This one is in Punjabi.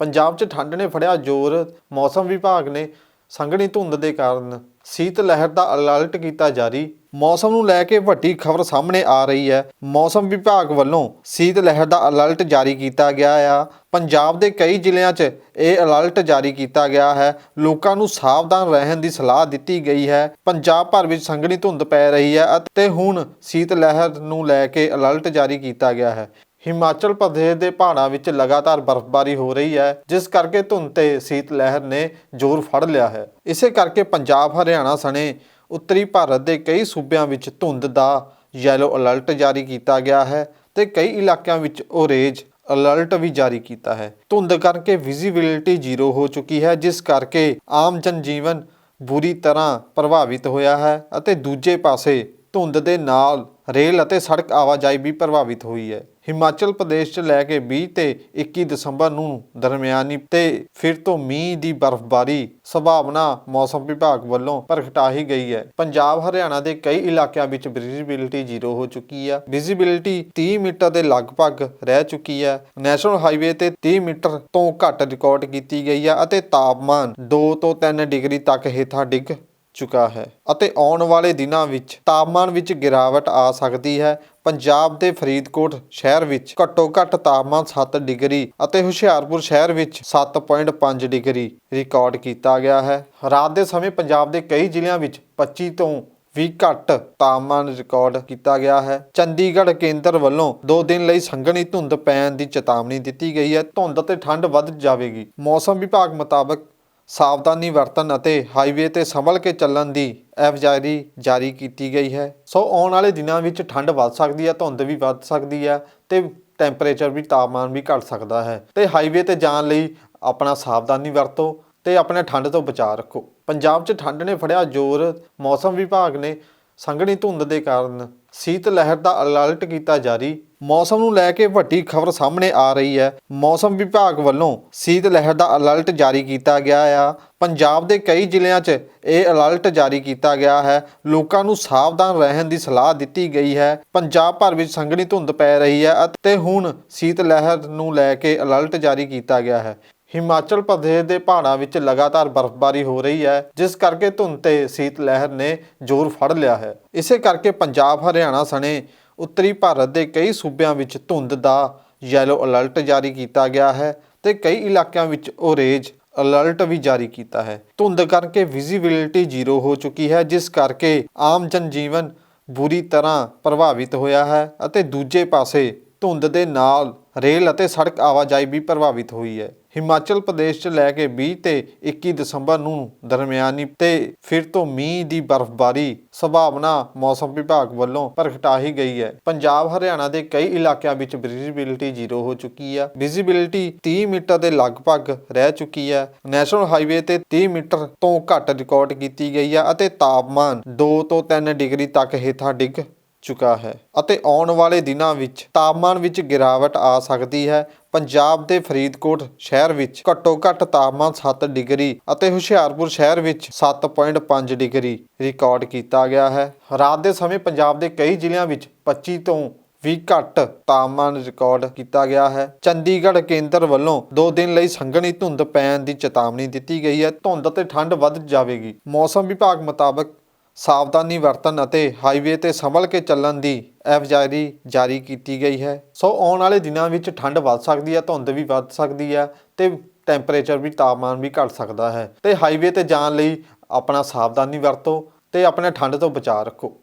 ਪੰਜਾਬ 'ਚ ਠੰਡ ਨੇ ਫੜਿਆ ਜ਼ੋਰ। ਮੌਸਮ ਵਿਭਾਗ ਨੇ ਸੰਘਣੀ ਧੁੰਦ ਦੇ ਕਾਰਨ ਸੀਤ ਲਹਿਰ ਦਾ ਅਲਰਟ ਕੀਤਾ ਜਾਰੀ। ਮੌਸਮ ਨੂੰ ਲੈ ਕੇ ਵੱਡੀ ਖਬਰ ਸਾਹਮਣੇ ਆ ਰਹੀ ਹੈ। ਮੌਸਮ ਵਿਭਾਗ ਵੱਲੋਂ ਸੀਤ ਲਹਿਰ ਦਾ ਅਲਰਟ ਜਾਰੀ ਕੀਤਾ ਗਿਆ ਆ। ਪੰਜਾਬ ਦੇ ਕਈ ਜ਼ਿਲ੍ਹਿਆਂ 'ਚ ਇਹ ਅਲਰਟ ਜਾਰੀ ਕੀਤਾ ਗਿਆ ਹੈ। ਲੋਕਾਂ ਨੂੰ ਸਾਵਧਾਨ ਰਹਿਣ ਦੀ ਸਲਾਹ ਦਿੱਤੀ ਗਈ ਹੈ। ਪੰਜਾਬ ਭਰ ਵਿੱਚ ਸੰਘਣੀ ਧੁੰਦ ਪੈ ਰਹੀ ਹੈ ਅਤੇ ਹੁਣ ਸੀਤ ਲਹਿਰ ਨੂੰ ਲੈ ਕੇ ਅਲਰਟ ਜਾਰੀ ਕੀਤਾ ਗਿਆ ਹੈ। ਹਿਮਾਚਲ ਪ੍ਰਦੇਸ਼ ਦੇ ਪਹਾੜਾਂ ਵਿੱਚ ਲਗਾਤਾਰ ਬਰਫ਼ਬਾਰੀ ਹੋ ਰਹੀ ਹੈ, ਜਿਸ ਕਰਕੇ ਧੁੰਦ ਤੇ ਸੀਤ ਲਹਿਰ ਨੇ ਜ਼ੋਰ ਫੜ ਲਿਆ ਹੈ। ਇਸੇ ਕਰਕੇ ਪੰਜਾਬ, ਹਰਿਆਣਾ ਸਣੇ ਉੱਤਰੀ ਭਾਰਤ ਦੇ ਕਈ ਸੂਬਿਆਂ ਵਿੱਚ ਧੁੰਦ ਦਾ ਯੈਲੋ ਅਲਰਟ ਜਾਰੀ ਕੀਤਾ ਗਿਆ ਹੈ ਤੇ ਕਈ ਇਲਾਕਿਆਂ ਵਿੱਚ ਔਰੇਂਜ ਅਲਰਟ ਵੀ ਜਾਰੀ ਕੀਤਾ ਹੈ। ਧੁੰਦ ਕਰਕੇ ਵਿਜ਼ਿਬਿਲਿਟੀ ਜ਼ੀਰੋ ਹੋ ਚੁੱਕੀ ਹੈ, ਜਿਸ ਕਰਕੇ ਆਮ ਜਨਜੀਵਨ ਬੁਰੀ ਤਰ੍ਹਾਂ ਪ੍ਰਭਾਵਿਤ ਹੋਇਆ ਹੈ ਅਤੇ ਦੂਜੇ ਪਾਸੇ ਧੁੰਦ ਦੇ ਨਾਲ ਰੇਲ ਅਤੇ ਸੜਕ ਆਵਾਜਾਈ ਵੀ ਪ੍ਰਭਾਵਿਤ ਹੋਈ ਹੈ। ਹਿਮਾਚਲ ਪ੍ਰਦੇਸ਼ 'ਚ ਲੈ ਕੇ 20 ਤੇ 21 ਦਸੰਬਰ ਨੂੰ ਦਰਮਿਆਨੀ ਤੇ ਫਿਰ ਤੋਂ ਮੀਂਹ ਦੀ ਬਰਫ਼ਬਾਰੀ ਸੰਭਾਵਨਾ ਮੌਸਮ ਵਿਭਾਗ ਵੱਲੋਂ ਪ੍ਰਗਟਾਈ ਗਈ ਹੈ। ਪੰਜਾਬ, ਹਰਿਆਣਾ ਦੇ ਕਈ ਇਲਾਕਿਆਂ ਵਿੱਚ ਵਿਜ਼ਿਬਿਲਿਟੀ ਜ਼ੀਰੋ ਹੋ ਚੁੱਕੀ ਹੈ। ਵਿਜ਼ਿਬਿਲਿਟੀ 30 ਮੀਟਰ ਦੇ ਲਗਭਗ ਰਹਿ ਚੁੱਕੀ ਹੈ। ਨੈਸ਼ਨਲ ਹਾਈਵੇ ਤੇ 30 ਮੀਟਰ ਤੋਂ ਘੱਟ ਰਿਕਾਰਡ ਕੀਤੀ ਗਈ ਹੈ ਅਤੇ ਤਾਪਮਾਨ 2 ਤੋਂ 3 ਡਿਗਰੀ ਤੱਕ ਹੇਠਾਂ ਡਿੱਗ ਚੁੱਕਾ ਹੈ ਅਤੇ ਆਉਣ ਵਾਲੇ ਦਿਨਾਂ ਵਿੱਚ ਤਾਪਮਾਨ ਵਿੱਚ ਗਿਰਾਵਟ ਆ ਸਕਦੀ ਹੈ। ਪੰਜਾਬ ਦੇ ਫਰੀਦਕੋਟ ਸ਼ਹਿਰ ਵਿੱਚ ਘੱਟੋ ਘੱਟ ਤਾਪਮਾਨ 7 ਡਿਗਰੀ ਅਤੇ ਹੁਸ਼ਿਆਰਪੁਰ ਸ਼ਹਿਰ ਵਿੱਚ 7.5 ਡਿਗਰੀ ਰਿਕਾਰਡ ਕੀਤਾ ਗਿਆ ਹੈ। ਰਾਤ ਦੇ ਸਮੇਂ ਪੰਜਾਬ ਦੇ ਕਈ ਜ਼ਿਲ੍ਹਿਆਂ ਵਿੱਚ 25 ਤੋਂ ਵੀ ਘੱਟ ਤਾਪਮਾਨ ਰਿਕਾਰਡ ਕੀਤਾ ਗਿਆ ਹੈ। ਚੰਡੀਗੜ੍ਹ ਕੇਂਦਰ ਵੱਲੋਂ 2 ਦਿਨ ਲਈ ਸੰਘਣੀ ਧੁੰਦ ਪੈਣ ਦੀ ਚੇਤਾਵਨੀ ਦਿੱਤੀ ਗਈ ਹੈ। ਧੁੰਦ ਅਤੇ ਠੰਡ ਵੱਧ ਜਾਵੇਗੀ। ਮੌਸਮ ਵਿਭਾਗ ਮੁਤਾਬਕ ਸਾਵਧਾਨੀ ਵਰਤਣ ਅਤੇ ਹਾਈਵੇ ਤੇ ਸੰਭਲ ਕੇ ਚੱਲਣ ਦੀ ਐਡਵਾਈਜ਼ਰੀ ਜਾਰੀ ਕੀਤੀ ਗਈ ਹੈ। ਸੋ ਆਉਣ ਵਾਲੇ ਦਿਨਾਂ ਵਿੱਚ ਠੰਡ ਵੱਧ ਸਕਦੀ ਹੈ, ਧੁੰਦ ਵੀ ਵੱਧ ਸਕਦੀ ਹੈ ਤੇ ਟੈਂਪਰੇਚਰ ਵੀ, ਤਾਪਮਾਨ ਵੀ ਘਟ ਸਕਦਾ ਹੈ। ਤੇ ਹਾਈਵੇ ਤੇ ਜਾਣ ਲਈ ਆਪਣਾ ਸਾਵਧਾਨੀ ਵਰਤੋ ਤੇ ਆਪਣੇ ਠੰਡ ਤੋਂ ਬਚਾਅ ਰੱਖੋ। ਪੰਜਾਬ 'ਚ ਠੰਡ ਨੇ ਫੜਿਆ ਜ਼ੋਰ। ਮੌਸਮ ਵਿਭਾਗ ਨੇ ਸੰਘਣੀ ਧੁੰਦ ਦੇ ਕਾਰਨ ਸੀਤ ਲਹਿਰ ਦਾ ਅਲਰਟ ਕੀਤਾ ਜਾਰੀ। ਮੌਸਮ ਨੂੰ ਲੈ ਕੇ ਵੱਡੀ ਖਬਰ ਸਾਹਮਣੇ ਆ ਰਹੀ ਹੈ। ਮੌਸਮ ਵਿਭਾਗ ਵੱਲੋਂ ਸੀਤ ਲਹਿਰ ਦਾ ਅਲਰਟ ਜਾਰੀ ਕੀਤਾ ਗਿਆ ਆ। ਪੰਜਾਬ ਦੇ ਕਈ ਜ਼ਿਲ੍ਹਿਆਂ 'ਚ ਇਹ ਅਲਰਟ ਜਾਰੀ ਕੀਤਾ ਗਿਆ ਹੈ। ਲੋਕਾਂ ਨੂੰ ਸਾਵਧਾਨ ਰਹਿਣ ਦੀ ਸਲਾਹ ਦਿੱਤੀ ਗਈ ਹੈ। ਪੰਜਾਬ ਭਰ ਵਿੱਚ ਸੰਘਣੀ ਧੁੰਦ ਪੈ ਰਹੀ ਹੈ ਅਤੇ ਹੁਣ ਸੀਤ ਲਹਿਰ ਨੂੰ ਲੈ ਕੇ ਅਲਰਟ ਜਾਰੀ ਕੀਤਾ ਗਿਆ ਹੈ। ਹਿਮਾਚਲ ਪ੍ਰਦੇਸ਼ ਦੇ ਪਹਾੜਾਂ ਵਿੱਚ ਲਗਾਤਾਰ ਬਰਫ਼ਬਾਰੀ ਹੋ ਰਹੀ ਹੈ, ਜਿਸ ਕਰਕੇ ਧੁੰਦ ਤੇ ਸੀਤ ਲਹਿਰ ਨੇ ਜ਼ੋਰ ਫੜ ਲਿਆ ਹੈ। ਇਸੇ ਕਰਕੇ ਪੰਜਾਬ, ਹਰਿਆਣਾ ਸਣੇ ਉੱਤਰੀ ਭਾਰਤ ਦੇ ਕਈ ਸੂਬਿਆਂ ਵਿੱਚ ਧੁੰਦ ਦਾ ਯੈਲੋ ਅਲਰਟ ਜਾਰੀ ਕੀਤਾ ਗਿਆ ਹੈ ਤੇ ਕਈ ਇਲਾਕਿਆਂ ਵਿੱਚ ਔਰੇਂਜ ਅਲਰਟ ਵੀ ਜਾਰੀ ਕੀਤਾ ਹੈ। ਧੁੰਦ ਕਰਕੇ ਵਿਜ਼ਿਬਿਲਿਟੀ ਜ਼ੀਰੋ ਹੋ ਚੁੱਕੀ ਹੈ, ਜਿਸ ਕਰਕੇ ਆਮ ਜਨਜੀਵਨ ਬੁਰੀ ਤਰ੍ਹਾਂ ਪ੍ਰਭਾਵਿਤ ਹੋਇਆ ਹੈ ਅਤੇ ਦੂਜੇ ਪਾਸੇ ਧੁੰਦ ਦੇ ਨਾਲ ਰੇਲ ਅਤੇ ਸੜਕ ਆਵਾਜਾਈ ਵੀ ਪ੍ਰਭਾਵਿਤ ਹੋਈ ਹੈ। ਹਿਮਾਚਲ ਪ੍ਰਦੇਸ਼ 'ਚ ਲੈ ਕੇ 20 ਤੇ 21 ਦਸੰਬਰ ਨੂੰ ਦਰਮਿਆਨੀ ਤੇ ਫਿਰ ਤੋਂ ਮੀਂਹ ਦੀ ਬਰਫ਼ਬਾਰੀ ਸੰਭਾਵਨਾ ਮੌਸਮ ਵਿਭਾਗ ਵੱਲੋਂ ਪ੍ਰਗਟਾਈ ਗਈ ਹੈ। ਪੰਜਾਬ, ਹਰਿਆਣਾ ਦੇ ਕਈ ਇਲਾਕਿਆਂ ਵਿੱਚ ਵਿਜ਼ਿਬਿਲਿਟੀ ਜ਼ੀਰੋ ਹੋ ਚੁੱਕੀ ਹੈ ਵਿਜ਼ਿਬਿਲਿਟੀ 30 ਮੀਟਰ ਦੇ ਲਗਭਗ ਰਹਿ ਚੁੱਕੀ ਹੈ ਨੈਸ਼ਨਲ ਹਾਈਵੇ ਤੇ 30 ਮੀਟਰ ਤੋਂ ਘੱਟ ਰਿਕਾਰਡ ਕੀਤੀ ਗਈ ਹੈ ਅਤੇ ਤਾਪਮਾਨ 2 ਤੋਂ 3 ਡਿਗਰੀ ਤੱਕ ਹੇਠਾਂ ਡਿੱਗ ਚੁੱਕਾ ਹੈ ਅਤੇ ਆਉਣ ਵਾਲੇ ਦਿਨਾਂ ਵਿੱਚ ਤਾਪਮਾਨ ਵਿੱਚ ਗਿਰਾਵਟ ਆ ਸਕਦੀ ਹੈ। ਪੰਜਾਬ ਦੇ ਫਰੀਦਕੋਟ ਸ਼ਹਿਰ ਵਿੱਚ ਘੱਟੋ ਘੱਟ ਤਾਪਮਾਨ 7 ਡਿਗਰੀ ਅਤੇ ਹੁਸ਼ਿਆਰਪੁਰ ਸ਼ਹਿਰ ਵਿੱਚ 7.5 ਡਿਗਰੀ ਰਿਕਾਰਡ ਕੀਤਾ ਗਿਆ ਹੈ। ਰਾਤ ਦੇ ਸਮੇਂ ਪੰਜਾਬ ਦੇ ਕਈ ਜ਼ਿਲ੍ਹਿਆਂ ਵਿੱਚ 25 ਤੋਂ ਵੀ ਘੱਟ ਤਾਪਮਾਨ ਰਿਕਾਰਡ ਕੀਤਾ ਗਿਆ ਹੈ। ਚੰਡੀਗੜ੍ਹ ਕੇਂਦਰ ਵੱਲੋਂ 2 ਦਿਨ ਲਈ ਸੰਘਣੀ ਧੁੰਦ ਪੈਣ ਦੀ ਚੇਤਾਵਨੀ ਦਿੱਤੀ ਗਈ ਹੈ। ਧੁੰਦ ਅਤੇ ਠੰਡ ਵੱਧ ਜਾਵੇਗੀ। ਮੌਸਮ ਵਿਭਾਗ ਮੁਤਾਬਕ ਸਾਵਧਾਨੀ ਵਰਤਣ ਅਤੇ ਹਾਈਵੇ ਤੇ ਸੰਭਲ ਕੇ ਚੱਲਣ ਦੀ ਐਡਵਾਈਜ਼ਰੀ ਜਾਰੀ ਕੀਤੀ ਗਈ ਹੈ। ਸੋ ਆਉਣ ਵਾਲੇ ਦਿਨਾਂ ਵਿੱਚ ਠੰਡ ਵੱਧ ਸਕਦੀ ਹੈ, ਧੁੰਦ ਵੀ ਵੱਧ ਸਕਦੀ ਹੈ ਤੇ ਟੈਂਪਰੇਚਰ ਵੀ, ਤਾਪਮਾਨ ਵੀ ਘਟ ਸਕਦਾ ਹੈ। ਤੇ ਹਾਈਵੇ ਤੇ ਜਾਣ ਲਈ ਆਪਣਾ ਸਾਵਧਾਨੀ ਵਰਤੋ ਤੇ ਆਪਣੇ ਠੰਡ ਤੋਂ ਬਚਾਅ ਰੱਖੋ।